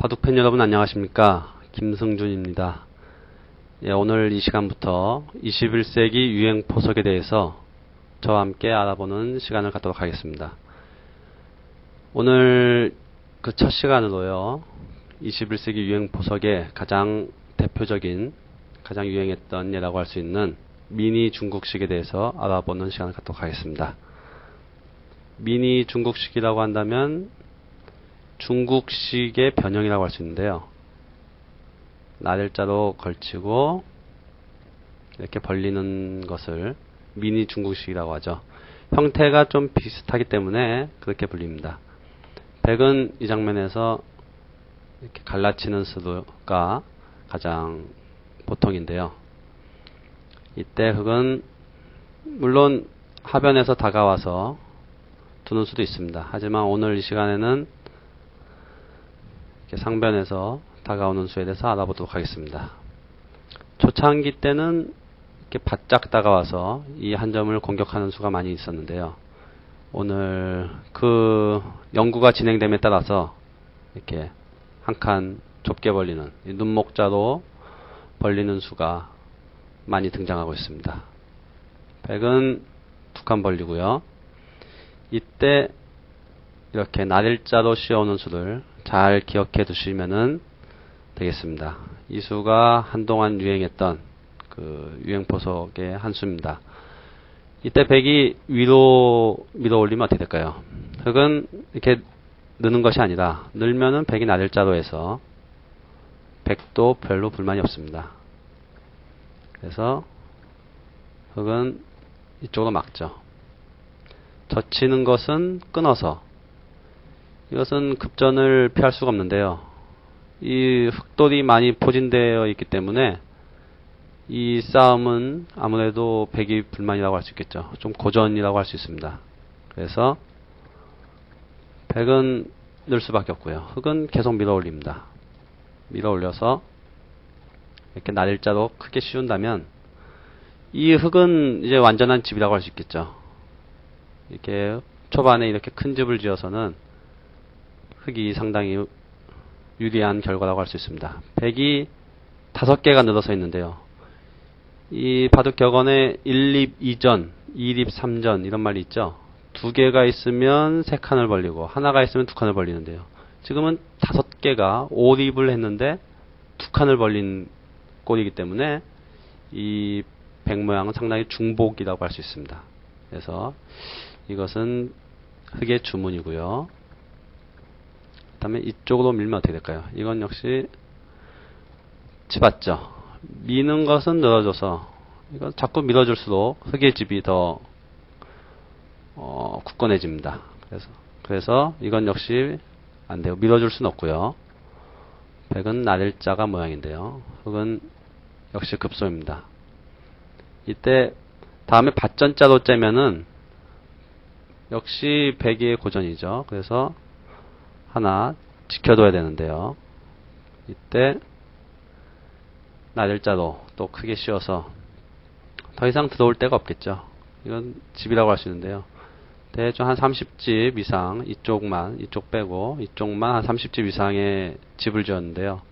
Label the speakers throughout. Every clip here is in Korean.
Speaker 1: 바둑팬 여러분 안녕하십니까 김승준입니다. 예, 오늘 이 시간부터 21세기 유행 포석에 대해서 저와 함께 알아보는 시간을 갖도록 하겠습니다. 오늘 그 첫 시간으로요 21세기 유행 포석의 가장 대표적인 가장 유행했던 예라고 할 수 있는 미니 중국식에 대해서 알아보는 시간을 갖도록 하겠습니다. 미니 중국식이라고 한다면 중국식의 변형이라고 할 수 있는데요. 나들자로 걸치고 이렇게 벌리는 것을 미니 중국식이라고 하죠. 형태가 좀 비슷하기 때문에 그렇게 불립니다. 백은 이 장면에서 이렇게 갈라치는 수가 가장 보통인데요. 이때 흑은 물론 하변에서 다가와서 두는 수도 있습니다. 하지만 오늘 이 시간에는 상변에서 다가오는 수에 대해서 알아보도록 하겠습니다. 초창기 때는 이렇게 바짝 다가와서 이 한 점을 공격하는 수가 많이 있었는데요. 오늘 그 연구가 진행됨에 따라서 이렇게 한 칸 좁게 벌리는 눈목자로 벌리는 수가 많이 등장하고 있습니다. 백은 두 칸 벌리고요. 이때 이렇게 날일자로 씌워오는 수를 잘 기억해 두시면은 되겠습니다. 이 수가 한동안 유행했던 그 유행포석의 한 수입니다. 이때 백이 위로 밀어 올리면 어떻게 될까요? 흑은 이렇게 느는 것이 아니라 늘면은 백이 나들자로 해서 백도 별로 불만이 없습니다. 그래서 흑은 이쪽으로 막죠. 젖히는 것은 끊어서 이것은 급전을 피할 수가 없는데요. 이 흑돌이 많이 포진되어 있기 때문에 이 싸움은 아무래도 백이 불만이라고 할 수 있겠죠. 좀 고전이라고 할 수 있습니다. 그래서 백은 늘 수밖에 없고요. 흑은 계속 밀어 올립니다. 밀어 올려서 이렇게 날일자로 크게 씌운다면 이 흑은 이제 완전한 집이라고 할 수 있겠죠. 이렇게 초반에 이렇게 큰 집을 지어서는 흑이 상당히 유리한 결과라고 할 수 있습니다. 백이 다섯 개가 늘어서 있는데요. 이 바둑 격언에 1립 2전, 2립 3전 이런 말이 있죠. 두 개가 있으면 세 칸을 벌리고 하나가 있으면 두 칸을 벌리는데요. 지금은 다섯 개가 5립을 했는데 두 칸을 벌린 꼴이기 때문에 이 백 모양은 상당히 중복이라고 할 수 있습니다. 그래서 이것은 흑의 주문이고요. 그 다음에 이쪽으로 밀면 어떻게 될까요? 이건 역시 집었죠. 미는 것은 늘어져서 이건 자꾸 밀어줄수록 흑의 집이 더 어, 굳건해집니다. 그래서 그래서 이건 역시 안 돼요. 밀어줄 수는 없고요. 백은 나들자가 모양인데요. 흑은 역시 급소입니다. 이때 다음에 밭전자로 째면은 역시 백의 고전이죠. 그래서 하나 지켜둬야 되는데요. 이때 나들자로 또 크게 씌워서 더 이상 들어올 데가 없겠죠. 이건 집이라고 할 수 있는데요. 대충 한 30집 이상 이쪽만 이쪽 빼고 이쪽만 한 30집 이상의 집을 지었는데요.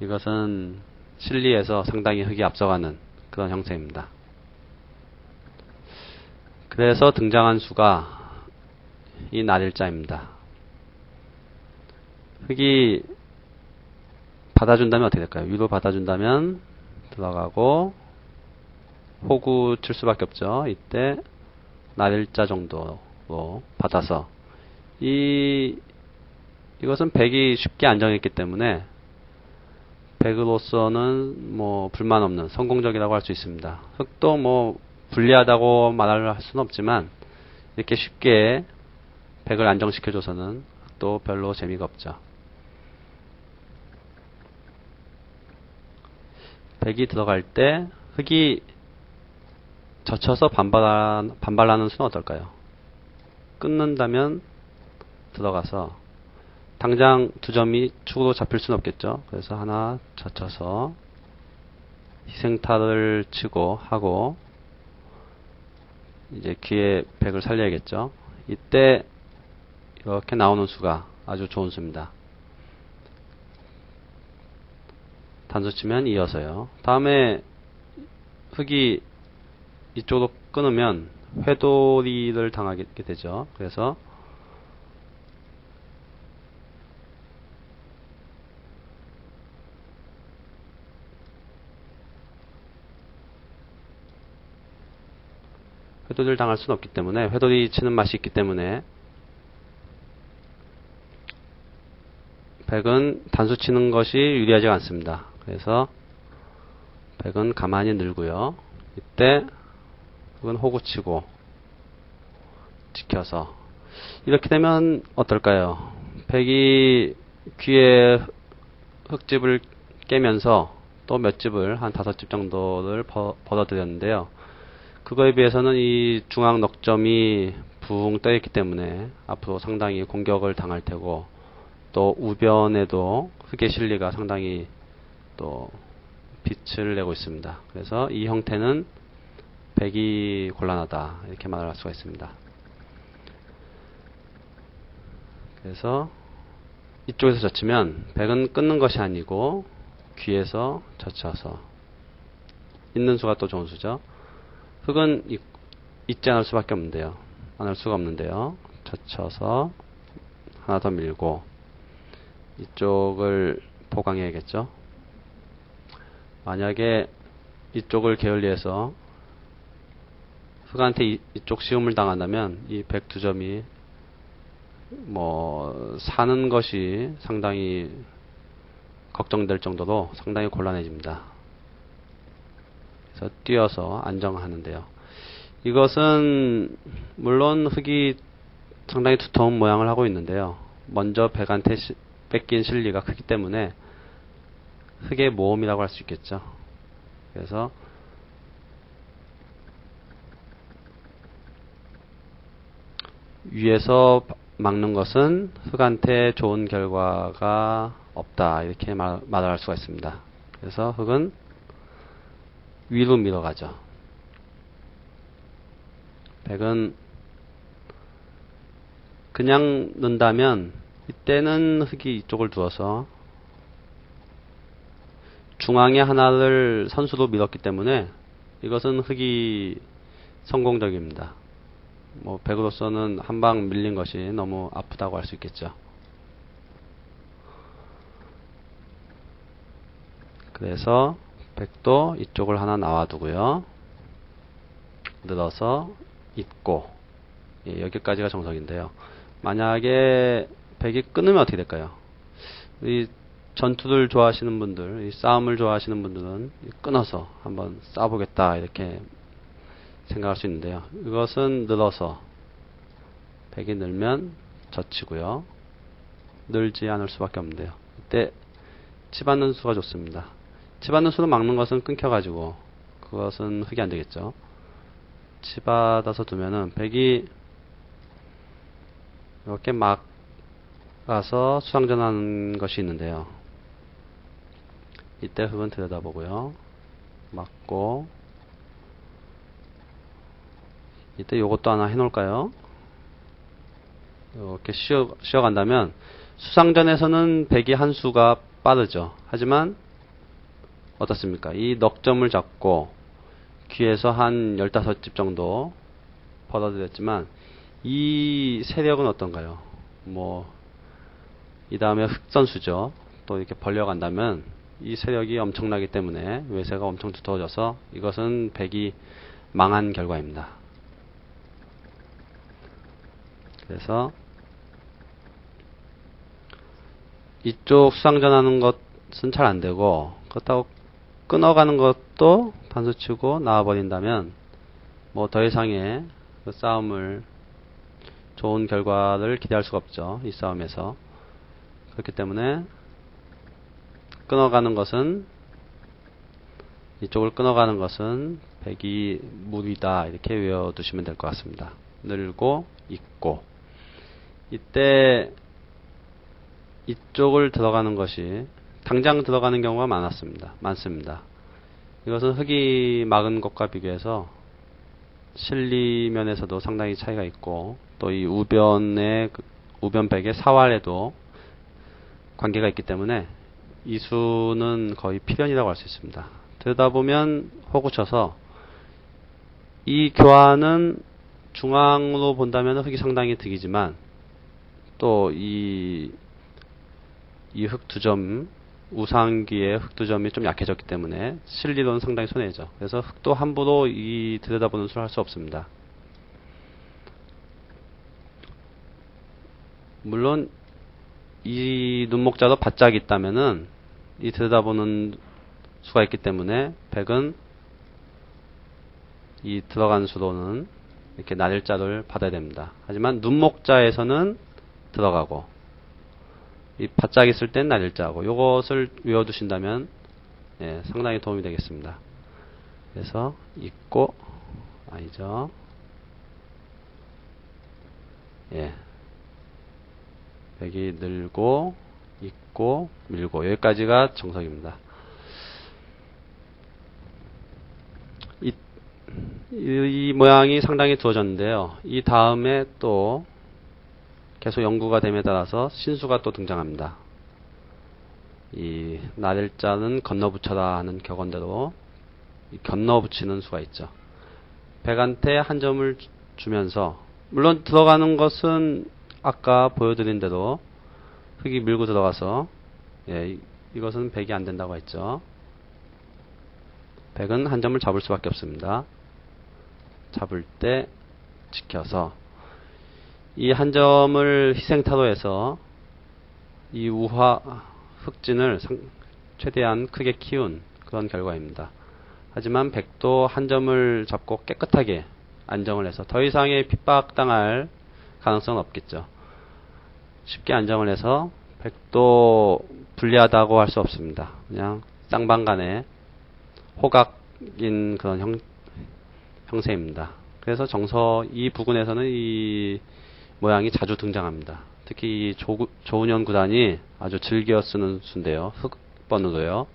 Speaker 1: 이것은 실리에서 상당히 흙이 앞서가는 그런 형태입니다. 그래서 등장한 수가 이 날일자입니다. 흙이 받아준다면 어떻게 될까요? 위로 받아준다면 들어가고 호구 칠 수밖에 없죠. 이때 날일자 정도로 받아서 이 이것은 백이 쉽게 안정했기 때문에 백으로서는 뭐 불만 없는 성공적이라고 할 수 있습니다. 흑도 뭐 불리하다고 말할 수는 없지만 이렇게 쉽게 백을 안정시켜줘서는 또 별로 재미가 없죠. 백이 들어갈 때 흑이 젖혀서 반발, 반발하는 수는 어떨까요? 끊는다면 들어가서 당장 두 점이 축으로 잡힐 수는 없겠죠. 그래서 하나 젖혀서 희생타를 치고 하고 이제 귀에 백을 살려야겠죠. 이때 이렇게 나오는 수가 아주 좋은 수입니다. 단수 치면 이어서요. 다음에 흙이 이쪽으로 끊으면 회돌이를 당하게 되죠. 그래서 회돌이를 당할 수는 없기 때문에 회돌이 치는 맛이 있기 때문에 백은 단수 치는 것이 유리하지 않습니다. 그래서 백은 가만히 늘고요. 이때 흑은 호구 치고 지켜서 이렇게 되면 어떨까요? 백이 귀에 흙집을 깨면서 또 몇 집을 한 다섯 집 정도를 벌어들였는데요. 그거에 비해서는 이 중앙 넉점이 붕 떠 있기 때문에 앞으로 상당히 공격을 당할 테고 또 우변에도 흑의 실리가 상당히 또 빛을 내고 있습니다. 그래서 이 형태는 백이 곤란하다 이렇게 말을 할 수가 있습니다. 그래서 이쪽에서 젖히면 백은 끊는 것이 아니고 귀에서 젖혀서 있는 수가 또 좋은 수죠. 흑은 있지 않을 수밖에 없는데요. 안할 수가 없는데요. 젖혀서 하나 더 밀고 이쪽을 보강해야겠죠. 만약에 이쪽을 게을리해서 흑한테 이, 쪽 시험을 당한다면 이백두 점이 뭐 사는 것이 상당히 걱정될 정도로 상당히 곤란해집니다. 그래서 뛰어서 안정하는데요. 이것은 물론 흙이 상당히 두터운 모양을 하고 있는데요. 먼저 백한테 시, 뺏긴 실리가 크기 때문에 흙의 모험이라고 할 수 있겠죠. 그래서 위에서 막는 것은 흙한테 좋은 결과가 없다 이렇게 말, 말할 수가 있습니다. 그래서 흙은 위로 밀어가죠. 백은 그냥 넣는다면 이때는 흙이 이쪽을 두어서 중앙에 하나를 선수로 밀었기 때문에 이것은 흙이 성공적입니다. 뭐 백으로서는 한 방 밀린 것이 너무 아프다고 할 수 있겠죠. 그래서 백도 이쪽을 하나 나와두고요. 늘어서 있고 예, 여기까지가 정석인데요. 만약에 백이 끊으면 어떻게 될까요? 이 전투를 좋아하시는 분들, 이 싸움을 좋아하시는 분들은 끊어서 한번 싸보겠다 이렇게 생각할 수 있는데요. 이것은 늘어서 백이 늘면 젖히고요. 늘지 않을 수밖에 없는데요. 이때 치받는 수가 좋습니다. 치받는 수를 막는 것은 끊겨가지고 그것은 흙이 안 되겠죠. 치받아서 두면은 백이 이렇게 막아서 수상전하는 것이 있는데요. 이때 흙은 들여다보고요. 맞고 이때 요것도 하나 해놓을까요? 이렇게 쉬어, 쉬어간다면 수상전에서는 백이 한 수가 빠르죠. 하지만 어떻습니까? 이 넉점을 잡고 귀에서 한 15집 정도 벌어들였지만 이 세력은 어떤가요? 뭐, 이 다음에 흑선수죠. 또 이렇게 벌려간다면 이 세력이 엄청나기 때문에 외세가 엄청 두터워져서 이것은 백이 망한 결과입니다. 그래서 이쪽 수상전하는 것은 잘 안 되고 그렇다고 끊어가는 것도 단수치고 나와버린다면 뭐 더 이상의 그 싸움을 좋은 결과를 기대할 수가 없죠. 이 싸움에서. 그렇기 때문에 끊어가는 것은 이쪽을 끊어가는 것은 백이 무리다 이렇게 외워두시면 될 것 같습니다. 늘고 있고 이때 이쪽을 들어가는 것이 당장 들어가는 경우가 많았습니다. 많습니다. 이것은 흙이 막은 것과 비교해서 실리면에서도 상당히 차이가 있고 또 이 우변의 그 우변백의 사활에도 관계가 있기 때문에 이 수는 거의 필연이라고 할 수 있습니다. 들여다보면 호구쳐서 이 교환은 중앙으로 본다면 흙이 상당히 득이지만 또 이 이 흙 두 점 우상기의 흙 두 점이 좀 약해졌기 때문에 실리로는 상당히 손해죠. 그래서 흙도 함부로 이 들여다보는 수를 할 수 없습니다. 물론 이 눈목자도 바짝이 있다면은 이 들여다보는 수가 있기 때문에 100은 이 들어간 수로는 이렇게 날일자를 받아야 됩니다. 하지만 눈목자에서는 들어가고 이 바짝 있을 땐 날일자고 요것을 외워두신다면 예, 상당히 도움이 되겠습니다. 그래서 있고 아니죠. 예. 백이 늘고 있고 밀고 여기까지가 정석입니다. 이, 이, 이 모양이 상당히 두어졌는데요. 이 다음에 또 계속 연구가 됨에 따라서 신수가 또 등장합니다. 이 나들자는 건너붙여라 하는 격언대로 이 건너붙이는 수가 있죠. 백한테 한 점을 주- 주면서 물론 들어가는 것은 아까 보여드린 대로 흙이 밀고 들어가서 예, 이- 이것은 백이 안 된다고 했죠. 백은 한 점을 잡을 수밖에 없습니다. 잡을 때 지켜서 이 한 점을 희생타로 해서 이 우화 흑진을 상- 최대한 크게 키운 그런 결과입니다. 하지만 백도 한 점을 잡고 깨끗하게 안정을 해서 더 이상의 핍박당할 가능성은 없겠죠. 쉽게 안정을 해서 백도 불리하다고 할 수 없습니다. 그냥 쌍방간에 호각인 그런 형, 형세입니다. 그래서 정서 이 부근에서는 이 모양이 자주 등장합니다. 특히 이 조, 조은현 구단이 아주 즐겨 쓰는 수인데요. 흑번으로요.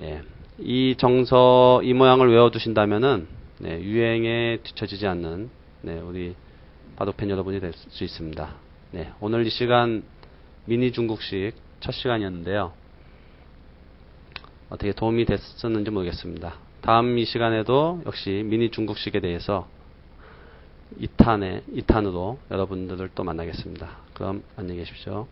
Speaker 1: 예. 이 정서, 이 모양을 외워두신다면은, 네, 유행에 뒤처지지 않는, 네, 우리 바둑팬 여러분이 될 수 있습니다. 네, 오늘 이 시간 미니 중국식 첫 시간이었는데요. 어떻게 도움이 됐었는지 모르겠습니다. 다음 이 시간에도 역시 미니 중국식에 대해서 2탄에, 2탄으로 여러분들을 또 만나겠습니다. 그럼 안녕히 계십시오.